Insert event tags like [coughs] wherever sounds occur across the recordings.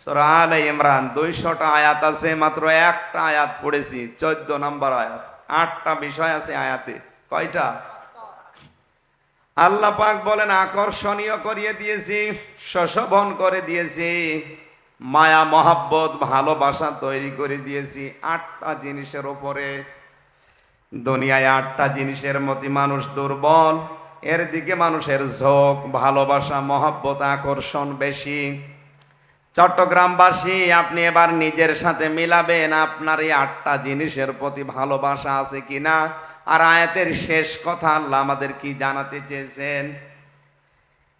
সূরা আলে ইমরান দুইশোটা আয়াত আছে, মাত্র একটা আয়াত পড়েছি, চোদ্দ নাম্বার আয়াত। আটটা বিষয় আছে আয়াতে। কয়টা? আল্লাহ পাক বলেন, আকর্ষণীয় করিয়ে দিয়েছি করে দিয়েছি, মায়া, মহাব্বত, ভালোবাসা তৈরি করে দিয়েছি। আটটা জিনিসের ওপরে দুনিয়ায় আটটা জিনিসের মধ্যে মানুষ দুর্বল। এর দিকে মানুষের ঝোঁক, ভালোবাসা, মহাব্বত আকর্ষণ বেশি। চট্টগ্রামবাসী, আপনি এবার নিজের সাথে মিলাবেন, আপনার এই আটটা জিনিসের প্রতি ভালোবাসা আছে কিনা? আর আয়াতের শেষ কথা আল্লাহ আমাদের কি জানাতে চেয়েছেন?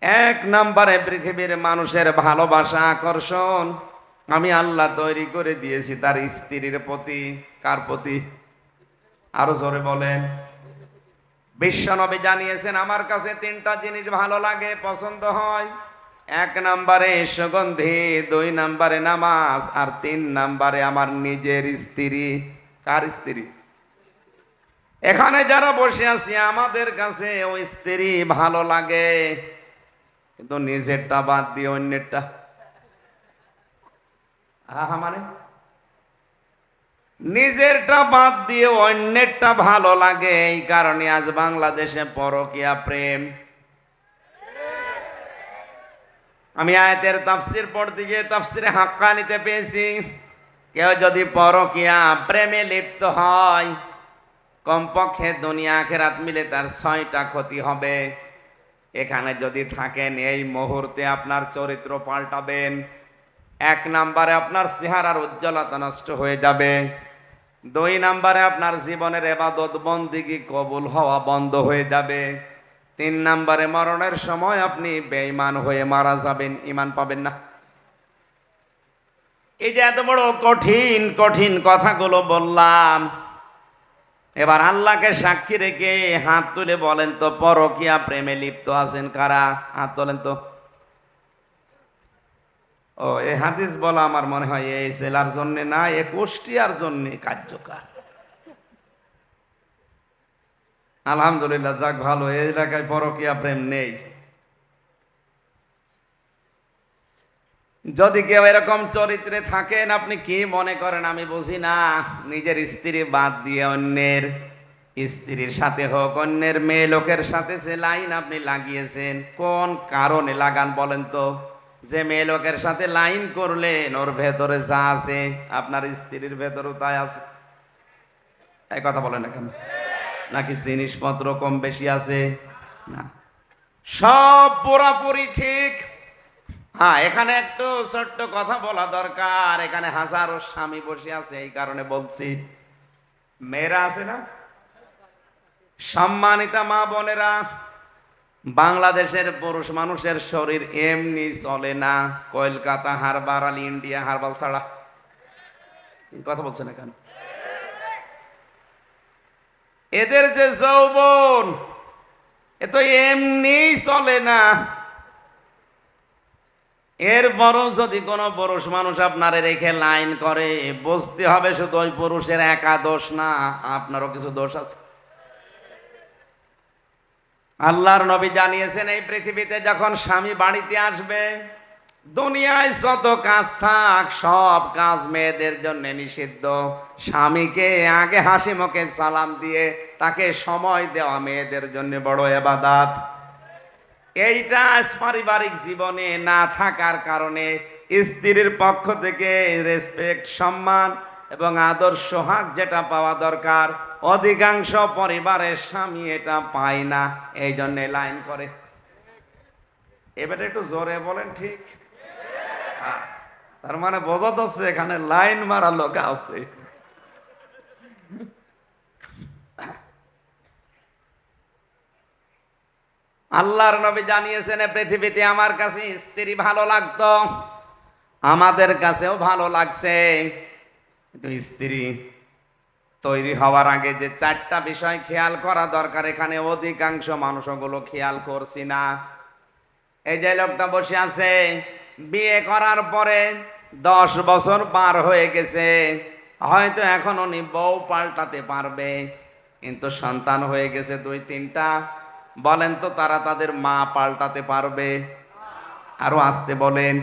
এক নম্বরে পৃথিবীর মানুষের ভালোবাসা আকর্ষণ। আমি আল্লাহ তৈরি করে দিয়েছি তার স্ত্রীর প্রতি। কার প্রতি? আরও জোরে বলেন। বিশ্বনবী জানিয়েছেন, আমার কাছে তিনটা জিনিস ভালো লাগে, পছন্দ হয়। এক নম্বরে সুগন্ধি, দুই নম্বরে নামাজ, আর তিন নম্বরে আমার নিজের স্ত্রী। কার স্ত্রী? এখানে যারা বসে আছি, আমাদের কাছে ওই স্ত্রী ভালো লাগে, কিন্তু নিজেরটা বাদ দিয়ে অন্যেরটা। আহা মানে? নিজেরটা বাদ দিয়ে অন্যেরটা ভালো লাগে, এই কারণে আজ বাংলাদেশে পরকিয়া প্রেম। আমি আয়াতের তাফসির পড়তে গিয়ে তাফসিরে হাক্কা নিতে পেয়েছি। কেউ যদি পরকিয়া প্রেমে লিপ্ত হয়, কমপক্ষে দুনিয়া আখেরাত মিলে তার ছয়টা ক্ষতি হবে। এখানে যদি থাকেন, এই মুহূর্তে আপনার চরিত্র পাল্টাবেন। এক নাম্বারে আপনার চেহারার উজ্জ্বলতা নষ্ট হয়ে যাবে। দুই নাম্বারে আপনার জীবনের এবাদত বন্দিগি কবুল হওয়া বন্ধ হয়ে যাবে। তিন নাম্বারে মরণের সময় আপনি বেঈমান হয়ে মারা যাবেন ইমান পাবেন না। এই যে এত বড় কঠিন কঠিন কথাগুলো বললাম, এবার আল্লাহকে সাক্ষী রেখে হাত তুলে বলেন তো, পরকিয়া প্রেমে লিপ্ত আছেন কারা? হাত তোলেন তো। ও এই হাদিস বলা আমার মনে হয় এই সেলার জন্য না, এ কুষ্টিয়ার জন্য কার্যকর। আলহামদুলিল্লাহ, যাক ভালো, এই এলাকায় পরকিয়া প্রেম নেই। যদি কেউ এরকম চরিত্রে থাকেন, আপনি কি মনে করেন? আমি বুঝি না। নিজের স্ত্রী বাদ দিয়ে অন্যের স্ত্রীর সাথে হোক, অন্যের মেয়ে লোকের সাথে যে লাইন আপনি লাগিয়েছেন, কোন কারণে লাগান বলেন তো? যে মেয়ে লোকের সাথে লাইন করলেন, ওর ভেতরে যা আছে, আপনার স্ত্রীর ভেতরেও তাই আছে। এই কথা বলেন না কেন? নাকি জিনিসপত্র কম বেশি আছে? না। সব পুরাপুরি ঠিক। হ্যাঁ এখানে একটু ছোট্ট কথা বলা দরকার। এখানে হাজারো স্বামী বসে আছে, এই কারণে বলছি। মেয়েরা আছে না? সম্মানিতা মা বোনেরা, বাংলাদেশের পুরুষ মানুষের শরীর এমনি চলে না। Kolkata, harbour, Ali, India, herbal ছাড়া। কথা বলছেন না কেন এদের যে যৌবন, এ তো এমনি চলে না। এর বড় যদি কোনো পুরুষ মানুষ আপনারে রেখে লাইন করে, বুঝতে হবে শুধু ওই পুরুষের একা দোষ না, আপনারও কিছু দোষ আছে। আল্লাহর নবী জানিয়েছেন, এই পৃথিবীতে যখন স্বামী বাড়িতে আসবে দুনিয়ায় যত কাজ থাক, সব কাজ মেয়েদের জন্য নিষিদ্ধ। স্বামীকে আগে হাসি মুখে সালাম দিয়ে তাকে সময় দেওয়া মেয়েদের জন্য বড় এবাদাত এইটা পারিবারিক জীবনে না থাকার কারণে স্ত্রীর পক্ষ থেকে রেসপেক্ট সম্মান এবং আদর্শ হাক যেটা পাওয়া দরকার, অধিকাংশ পরিবারের স্বামী এটা পায় না এই জন্যে লাইন করে। এবারে একটু জোরে বলেন ঠিক? তার মানে বোঝা এখানে লাইন মারা লোক আছে। আল্লাহর নবী জানিয়েছেন পৃথিবীতে আমার কাছে স্ত্রী ভালো লাগতো, আমাদের কাছেও ভালো লাগছে। স্ত্রী তৈরি হওয়ার আগে যে চারটা বিষয় খেয়াল করা দরকার, এখানে অধিকাংশ মানুষ ওগুলো খেয়াল করছি না। এই যে লোকটা বসে আছে বিয়ে করার পরে দশ বছর পার হয়ে গেছে। হয়তো এখন উনি বউ পাল্টাতে পারবে। কিন্তু সন্তান হয়ে গেছে দুই তিনটা। বলেন তো তারা তাদের মা পাল্টাতে পারবে? আরও আসতে বলেন।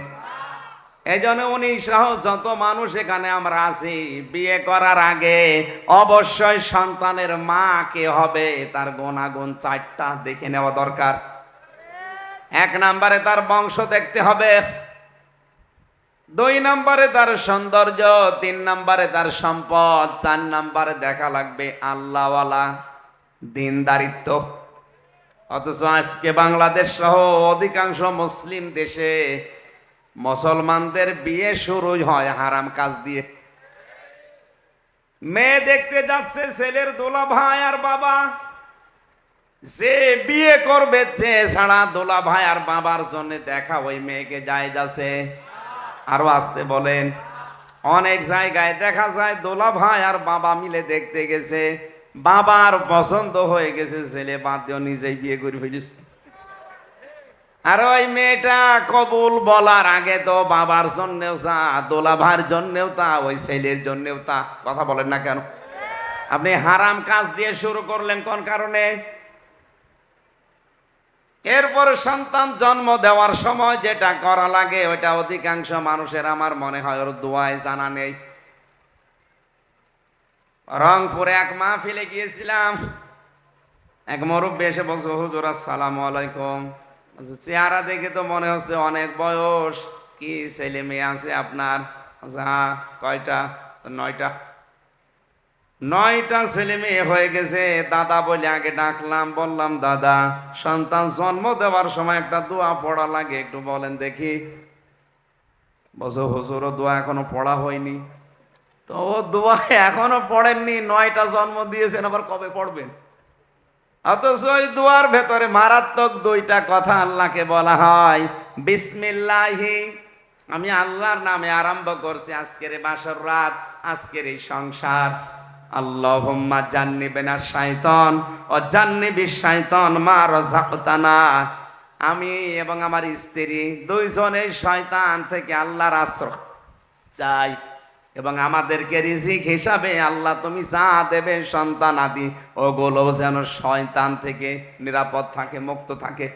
এই জন্য উনি সহ যত মানুষ এখানে আমরা আছি, বিয়ে করার আগে অবশ্যই সন্তানের মা কে হবে তার গুণাগুণ চারটা দেখে নেওয়া দরকার। এক নম্বরে তার বংশ দেখতে হবে। দুই নম্বরে তার সৌন্দর্য, তিন নম্বরে তার সম্পদ, চার নম্বরে দেখা লাগবে আল্লাহওয়ালা দিনদারিত্ব। অথচ আজকে বাংলাদেশ সহ অধিকাংশ মুসলিম দেশে মুসলমানদের বিয়ে শুরু হয় হারাম কাজ দিয়ে। মেয়ে দেখতে যাচ্ছে ছেলের দোলা ভাই আর বাবা। যে বিয়ে করবে, যে ছাড়া দোলা ভাই আর বাবার জন্য দেখা ওই মেয়েকে যায় যাচ্ছে। আরও আসতে বলেন, অনেক জায়গায় দেখা যায় দোলা ভাই আর বাবা মিলে দেখতে গেছে, বাবার পছন্দ হয়ে গেছে, ছেলে বাদ নিজেই বিয়ে করে ফেলিস আর ওই মেয়েটা কবুল বলার আগে তো বাবার জন্যেও তা, দোলা ভাইয়ের জন্যেও তা, ওই ছেলের জন্যেও তা, কথা বলেন না কেন? আপনি হারাম কাজ দিয়ে শুরু করলেন কোন কারণে? এরপর সন্তান জন্ম দেওয়ার সময় যেটা করা লাগে, ওইটা অধিকাংশ মানুষের আমার মনে হয় ওর দোয়ায় জানা নেই। রংপুরে এক মা মাহফিলে গিয়েছিলাম। এক মুরব্বী এসে বলছে, হুজুর, আসসালামু আলাইকুম। চেহারা দেখে তো মনে হচ্ছে অনেক বয়স। কি ছেলে মেয়ে আছে আপনার? হ্যাঁ কয়টা? নয়টা। নয়টা ছেলে মেয়ে হয়ে গেছে। দাদা বলে আগে ডাকলাম, বললাম, দাদা, সন্তান জন্ম দেওয়ার সময় একটা দোয়া পড়া লাগে, একটু বলেন দেখি। বলছো, হুজুরও দোয়া এখনও পড়া হয়নি। তো ও দোয়া এখনও পড়েননি, নয়টা জন্ম দিয়েছেন, আবার কবে পড়বেন? অথচ ওই দোয়ার ভেতরে মারাত্মক দুইটা কথা আল্লাহকে বলা হয়। বিসমিল্লাহি, আমি আল্লাহর নামে আরম্ভ করছি, আজকের বাসর রাত, আজকের এই সংসার। আল্লাহুম্মা জান্নিবেনা শাইতন, ও জান্নিবি শাইতন মা রাযাকতানা। আমি এবং আমার স্ত্রী দুইজনেই শয়তান থেকে আল্লাহর আশ্রয় চাই এবং আমাদেরকে রিজিক হিসাবে আল্লাহ তুমি যা দেবে সন্তান আদি, ওগুলো যেন শয়তান থেকে নিরাপদ থাকে, মুক্ত থাকে।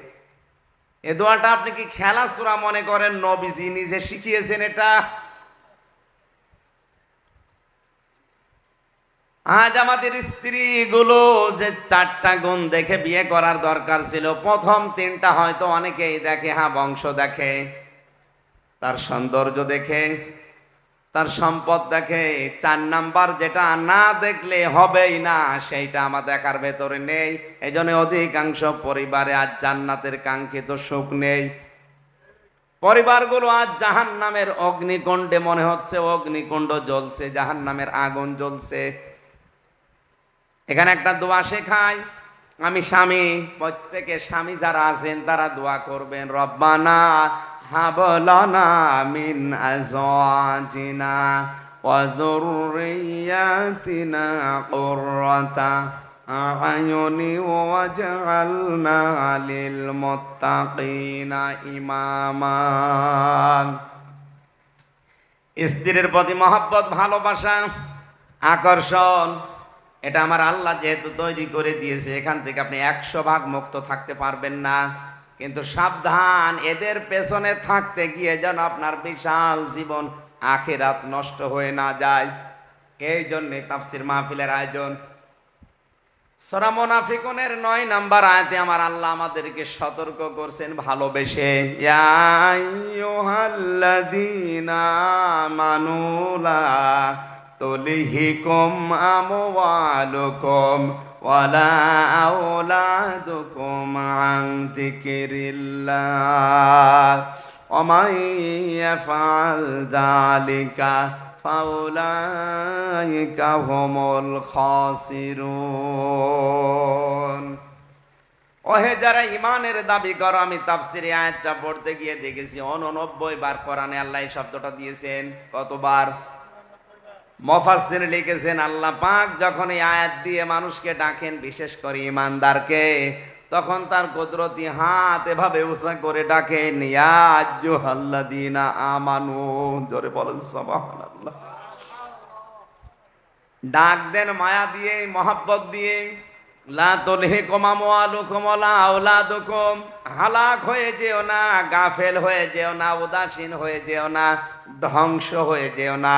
এ দোয়াটা আপনি কি খেলা সুরা মনে করেন? নবীজি নিজে শিখিয়েছেন এটা? আজ আমাদের স্ত্রীগুলো যে চারটা গুণ দেখে বিয়ে করার দরকার ছিল, প্রথম তিনটা হয়তো অনেকেই দেখে হ্যাঁ বংশ দেখে, তার সৌন্দর্য দেখে, তার সম্পদ দেখে, চার নাম্বার যেটা না দেখলে হবেই না, সেইটা আমার দেখার ভেতরে নেই। এই জন্য অধিকাংশ পরিবারে আজ জান্নাতের কাঙ্ক্ষিত সুখ নেই। পরিবারগুলো আজ জাহান নামের অগ্নিকুণ্ডে, মনে হচ্ছে অগ্নিকুণ্ড জ্বলছে জাহান নামের আগুন জ্বলছে। এখানে একটা দোয়া শেখায় আমি স্বামী, প্রত্যেকে স্বামী যারা আছেন, তারা দোয়া করবেন, রব্বানা হাবলানা মিন আজওয়াজিনা কুররাতা আয়ুনি ওয়াজআলনা লিল মুত্তাকিনা ইমামা। স্ত্রীর প্রতি মহব্বত, ভালোবাসা, আকর্ষণ এটা আমার আল্লাহ যেহেতু তৈরি করে দিয়েছে, এখান থেকে আপনি একশো ভাগ মুক্ত থাকতে পারবেন না। কিন্তু সাবধান, এদের পেছনে থাকতে গিয়ে যেন আপনার বিশাল জীবন আখেরাত নষ্ট হয়ে না যায়। এই জন্যে তাফসির মাহফিলের আয়োজন। সরা নয় নাম্বার আয়াতে আমার আল্লাহ আমাদেরকে সতর্ক করছেন ভালোবেসে। ইয়া আইয়ুহাল্লাযীনা মানুলা তুলহিকুম আমওয়ালুকুম ওয়ালা আওলাদুকুম আন যিকিরিল্লাহ। ওমান ইয়াফআল যালিকা ফাউলাইকা হুমুল খাসিরুন। ওহে যারা ইমানের দাবি করো, আমি তাফসিরে আয়াতটা পড়তে গিয়ে দেখেছি। অননব্বই বার কোরআনে আল্লাহ শব্দটা দিয়েছেন। কতবার? মফাসির লিখেছেন, আল্লাহ পাক যখন এই আয়াত দিয়ে মানুষকে ডাকেন, বিশেষ করে ইমানদারকে, তখন তার কুদরতি হাত এভাবে উষা করে ডাকেন ইয়াজুহাল্লাদিনা আমানু জোরে বলেন, সুবহানাল্লাহ। ডাক দেন, মায়া দিয়ে, মহাব্বত দিয়ে, লা তুলহিকুম আমওয়ালুকুম ওয়ালা আওলাদুকুম হালাক হয়ে যেও না, গাফেল হয়ে যেও না, উদাসীন হয়ে যেও না, ধ্বংস হয়ে যেও না।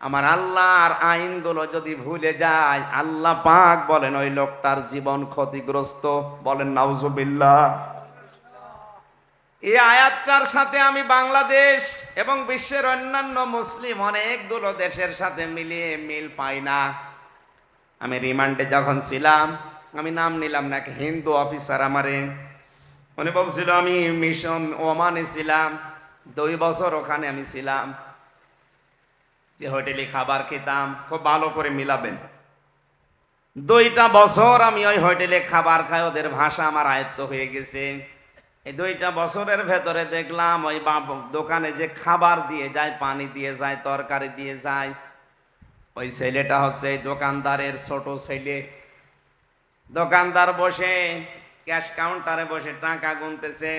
আমার আল্লাহর আইনগুলো যদি ভুলে যায়, আল্লাহ পাক বলেন, ওই লোকটার জীবন ক্ষতিগ্রস্ত। বলেন, নাউজুবিল্লাহ। এই আয়াতটার সাথে আমি বাংলাদেশ এবং বিশ্বের অন্যান্য মুসলিম অনেকগুলো দেশের সাথে মিলিয়ে মিল পাই না। আমি রিমান্ডে যখন ছিলাম, আমি নাম নিলাম না হিন্দু অফিসার আমারে। উনি বলছিল, আমি মিশন ওমানে ছিলাম, দুই বছর ওখানে আমি ছিলাম। যে হোটেলে খাবার খেতাম, খুব ভালো করে মিলাবেন। দুইটা বছর আমি ওই হোটেলে খাবার খাই, ওদের ভাষা আমার আয়ত্ত হয়ে গেছে। এই দুইটা বছরের ভেতরে দেখলাম ওই বাপ দোকানে যে খাবার দিয়ে যায়, পানি দিয়ে যায়, তরকারি দিয়ে যায়, ওই ছেলেটা হচ্ছে দোকানদারের ছোট ছেলে। দোকানদার বসে, ক্যাশ কাউন্টারে বসে টাকা গুনতেছে।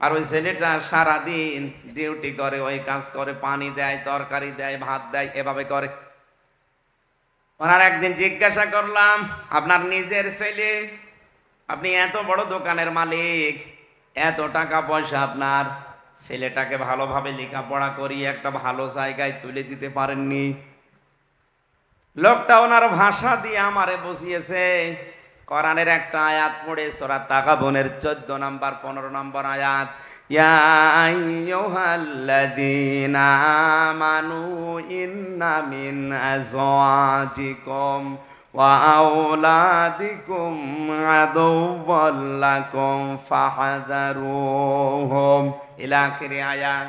আর ওই ছেলেটা সারাদিন ডিউটি করে, ওই কাজ করে, পানি দেয়, তরকারি দেয়, ভাত দেয়, এভাবে করে। ওনার একদিন জিজ্ঞাসা করলাম, আপনার নিজের ছেলে? আপনি এত বড় দোকানের মালিক, এত টাকা পয়সা আপনার? ছেলেটাকে ভালোভাবে লেখাপড়া করিয়ে একটা ভালো জায়গায় তুলে দিতে পারেননি? লোকটা ওনার ভাষা দিয়ে আমারে বুঝিয়েছে কোরআনের একটা আয়াত পড়ে, সোরা তাকা বোনের চোদ্দ নম্বর, পনেরো নম্বর আয়াত। ইন্না মিন ওয়া আওলাদিকুম আদুওয়াল লাকুম ফাহযারুহুম। ইলা আখিরি আয়াত।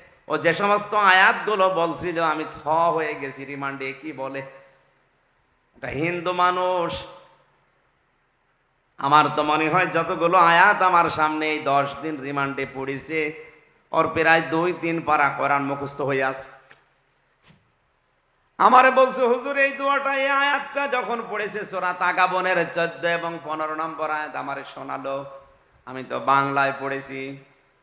ও যে সমস্ত আয়াতগুলো বলছিল, আমি থ হয়ে গেছি, রিমান্ডে কি বলে? এটা হিন্দু মানুষ, আমার তো মনে হয় যতগুলো আয়াত আমার সামনে এই দশ দিন রিমান্ডে পড়েছে, ওর প্রায় দুই তিন পারা কোরআন মুখস্থ হয়ে আছে। আমার বলছে, হুজুর, এই দুয়াটা, এই আয়াতটা যখন পড়েছে, সোরা তাগাবনের চোদ্দ এবং পনেরো নম্বর আয়াত আমার শোনালো। আমি তো বাংলায় পড়েছি।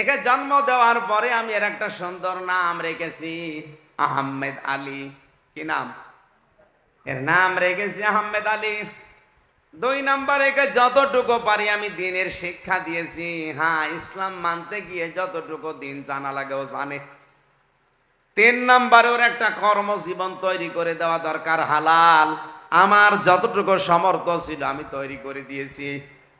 একে জন্ম দেওয়ার পরে আমি এর একটা সুন্দর নাম রেখেছি, আহমেদ আলী। কি নাম? এর নাম রেখেছি আহমেদ আলী। দুই নাম্বার একে যতটুকু পারি আমি দিনের শিক্ষা দিয়েছি। হ্যাঁ ইসলাম মানতে গিয়ে যতটুকু দিন জানা লাগে ও জানে। তিন নাম্বার ওর একটা কর্মজীবন তৈরি করে দেওয়া দরকার হালাল। আমার যতটুকু সমর্থ ছিল আমি তৈরি করে দিয়েছি।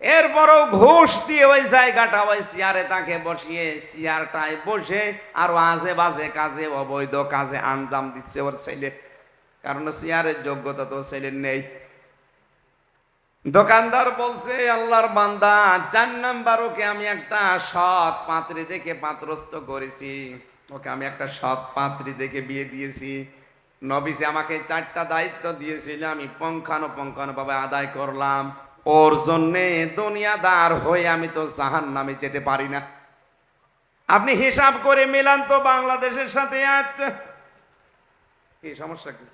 এরপরও ঘুষ দিয়ে ওই জায়গাটা ওই চেয়ারে তাকে বসিয়ে, চেয়ারটায় বসে আর আজে বাজে কাজে, অবৈধ কাজে আঞ্জাম দিচ্ছে ওর ছেলে। কারণ চেয়ারের যোগ্যতা তো ছেলের নেই। দোকানদার বলছে, আল্লাহর বান্দা, চার নাম্বার ওকে আমি একটা সৎ পাত্রী দেখে পাত্রস্থ করেছি। ওকে আমি একটা সৎ পাত্রী দেখে বিয়ে দিয়েছি। নবীজি আমাকে চারটা দায়িত্ব দিয়েছিল, আমি পঙ্খানো পঙ্খানো ভাবে আদায় করলাম। ওর জন্যে দুনিয়াদার হয়ে আমি তো জাহান নামে যেতে পারি না। আপনি হিসাব করে মিলান তো বাংলাদেশের সাথে একটা কি সমস্যা কি?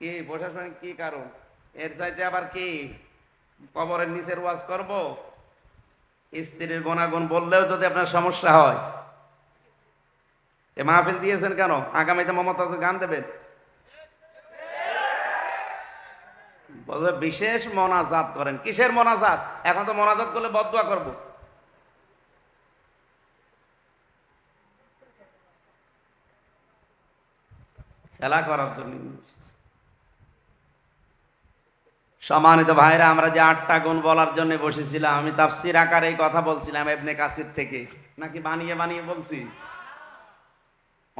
কি প্রশাসনিক কি কারণ? এর চাইতে আবার কি? কবরের নিচের ওয়াজ করব? স্ত্রীর গুণাগুণ বললেও যদি আপনার সমস্যা হয়। এ মাহফিল দিয়েছেন কেন? আগামীতে মমতা গান দেবেন? বলবে বিশেষ মনাজাত করেন। কিসের মনাজাত? এখন তো মনাজাত করলে বদুয়া করব। খেলা করার জন্য সম্মানিত ভাইরা, আমরা যে আটটা গুণ বলার জন্য বসেছিলাম, আমি তাফসির আকারে কথা বলছিলাম এবনে কাসির থেকে। নাকি বানিয়ে বানিয়ে বলছি?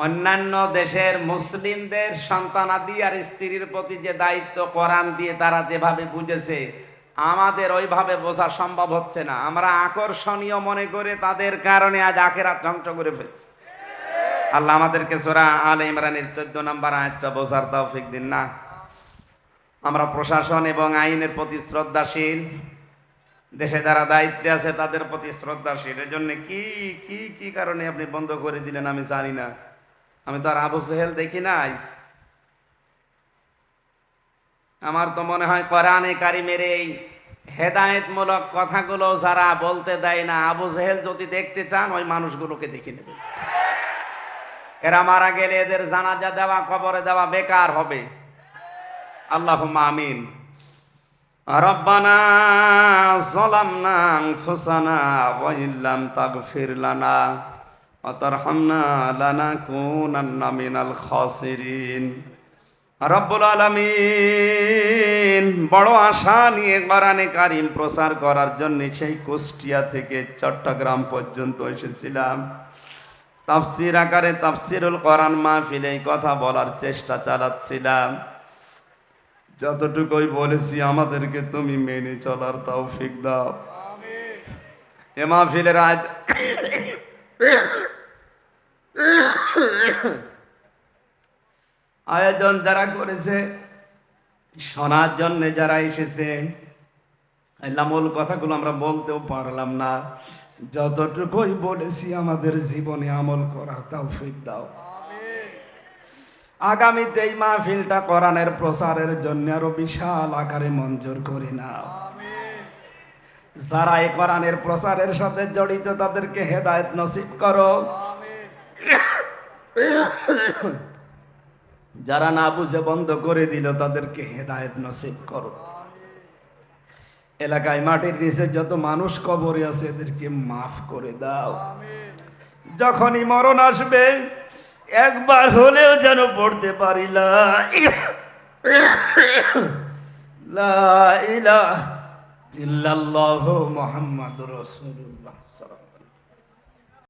অন্যান্য দেশের মুসলিমদের সন্তানাদি আর স্ত্রীর প্রতি যে দায়িত্ব কোরআন দিয়ে তারা যেভাবে বুঝেছে, আমাদের ওইভাবে বোঝা সম্ভব হচ্ছে না। আমরা আকর্ষণীয় মনে করে তাদের কারণে আজ আখেরাত ধ্বংস করে ফেলছি। আল্লাহ আমাদেরকে সোরা আল ইমরানের চোদ্দ নম্বর আয়াতটা বোঝার তৌফিক দিন না। আমরা প্রশাসন এবং আইনের প্রতি শ্রদ্ধাশীল, দেশে যারা দায়িত্বে আছে তাদের প্রতি শ্রদ্ধাশীল। এর জন্য কি কি কি কারণে আপনি বন্ধ করে দিলেন আমি জানি না। আমি তো আর আবু সেহেল দেখি নাই আমার তো মনে হয় কোরআনে কারিমের এই হেদায়েতমূলক কথাগুলো যারা বলতে দেয় না আবু জেহেল যদি দেখতে চান ওই মানুষগুলোকে দেখে নেবে এরা মারা গেলে এদের জানাজা দেওয়া কবরে দেওয়া বেকার হবে আল্লাহ আমিন রব্বানা ظلمنا أنفسنا وإن لم تغفر لنا বড় আশা নিয়ে কোরআনে কারিম প্রচার করার জন্য সেই কুষ্টিয়া থেকে চট্টগ্রাম পর্যন্ত এসেছিলাম। তাফসির আকারে তাফসিরুল করান মা ফিরে কথা বলার চেষ্টা চালাচ্ছিলাম। যতটুকুই বলেছি আমাদেরকে তুমি মেনে চলার তৌফিক দাও। এ মাহফিলের আজ [coughs] আয়োজন যারা করেছে, শোনার জন্য যারা এসেছে মূল কথাগুলো আমরা বলতেও পারলাম না। যতটুকুই বলেছি, আমাদের জীবনে আমল করার তৌফিক দাও। আগামীতে এই মাহফিলটা কোরআনের প্রচারের জন্য আরও বিশাল আকারে মঞ্জুর করে নাও। যারা এই কোরআনের প্রচারের সাথে জড়িত, তাদেরকে হেদায়ত নসিব করো। যারা না বুঝে বন্ধ করে দিল, তাদেরকে হেদায়েত নসিব করো। এলাকায় মাটির নিচে যত মানুষ কবরে আছে, এদেরকে মাফ করে দাও। যখনই মরণ আসবে, একবার হলেও যেন পড়তে পারি, লা ইলাহা ইল্লাল্লাহু মুহাম্মাদুর রাসূলুল্লাহ। সাল্লাল্লাহু